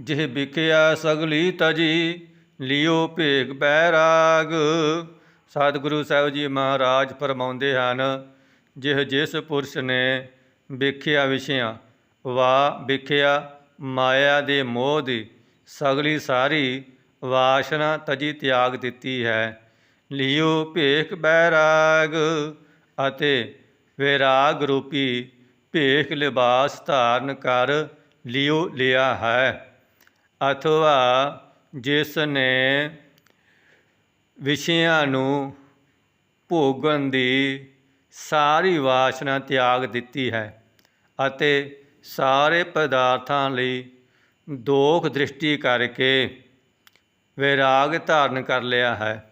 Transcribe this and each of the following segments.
ਜਿਹ ਵਿਖਿਆ ਸਗਲੀ ਤਜੀ, ਲਿਓ ਭੇਗ ਬੈਰਾਗ ਸਤਿਗੁਰੂ ਸਾਹਿਬ ਜੀ ਮਹਾਰਾਜ ਫਰਮਾਉਂਦੇ ਹਨ, ਜਿਹ ਜਿਸ ਪੁਰਸ਼ ਨੇ ਵਿਖਿਆ ਵਿਸ਼ਿਆਂ, ਵਾ ਵਿਖਿਆ ਮਾਇਆ ਦੇ ਮੋਹ ਦੀ, ਸਗਲੀ ਸਾਰੀ ਵਾਸ਼ਨਾ ਤਜੀ ਤਿਆਗ ਦਿੱਤੀ ਹੈ। ਲਿਓ ਭੇਖ ਬੈਰਾਗ ਅਤੇ ਵਿਰਾਗ ਰੂਪੀ ਭੇਖ ਲਿਬਾਸ ਧਾਰਨ ਕਰ ਲਿਓ ਲਿਆ ਹੈ। ਅਥਵਾ ਜਿਸ ਨੇ ਵਿਸ਼ਿਆਂ ਨੂੰ ਭੋਗਣ ਦੀ ਸਾਰੀ ਵਾਸ਼ਨਾ ਤਿਆਗ ਦਿੱਤੀ ਹੈ ਅਤੇ ਸਾਰੇ ਪਦਾਰਥਾਂ ਲਈ ਦੋਖ ਦ੍ਰਿਸ਼ਟੀ ਕਰਕੇ ਵਿਰਾਗ ਧਾਰਨ ਕਰ ਲਿਆ ਹੈ।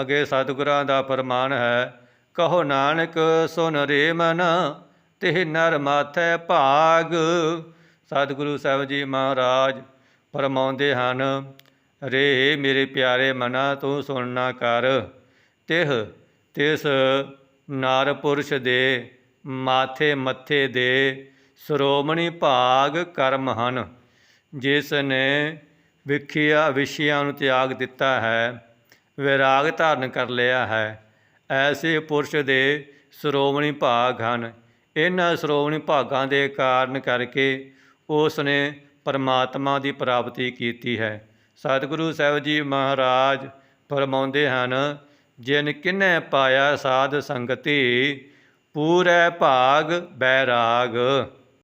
ਅਗੇ ਸਤਿਗੁਰਾਂ ਦਾ ਫਰਮਾਨ ਹੈ, ਕਹੋ ਨਾਨਕ, ਸੁਨ ਰੇ ਮਨ ਤਿਹ ਨਰ ਮਾਥੈ ਭਾਗ। ਸਤਿਗੁਰੂ ਸਾਹਿਬ ਜੀ ਮਹਾਰਾਜ ਫਰਮਾਉਂਦੇ ਹਨ, ਰੇ ਮੇਰੇ ਪਿਆਰੇ ਮਨਾ, ਤੂੰ ਸੁਣਨਾ ਕਰ। ਤਿਹ, ਤਿਸ ਨਰ ਪੁਰਸ਼ ਦੇ ਮਾਥੇ ਮੱਥੇ ਦੇ ਸ਼੍ਰੋਮਣੀ ਭਾਗ ਕਰਮ ਹਨ। ਜਿਸ ਨੇ ਵਿਖਿਆ ਵਿਸ਼ਿਆਂ ਨੂੰ ਤਿਆਗ ਦਿੱਤਾ ਹੈ, ਵਿਰਾਗ ਧਾਰਨ ਕਰ ਲਿਆ ਹੈ, ਐਸੇ ਪੁਰਸ਼ ਦੇ ਸ਼੍ਰੋਮਣੀ ਭਾਗ ਹਨ। ਇਹਨਾਂ ਸ਼੍ਰੋਮਣੀ ਭਾਗਾਂ ਦੇ ਕਾਰਨ ਕਰਕੇ ਉਸ ਨੇ ਪਰਮਾਤਮਾ ਦੀ ਪ੍ਰਾਪਤੀ ਕੀਤੀ ਹੈ। ਸਤਿਗੁਰੂ ਸਾਹਿਬ ਜੀ ਮਹਾਰਾਜ ਫਰਮਾਉਂਦੇ ਹਨ, ਜਿਨ ਕਿਨੈ ਪਾਇਆ ਸਾਧ ਸੰਗਤੀ, ਪੂਰੈ ਭਾਗ ਬੈਰਾਗ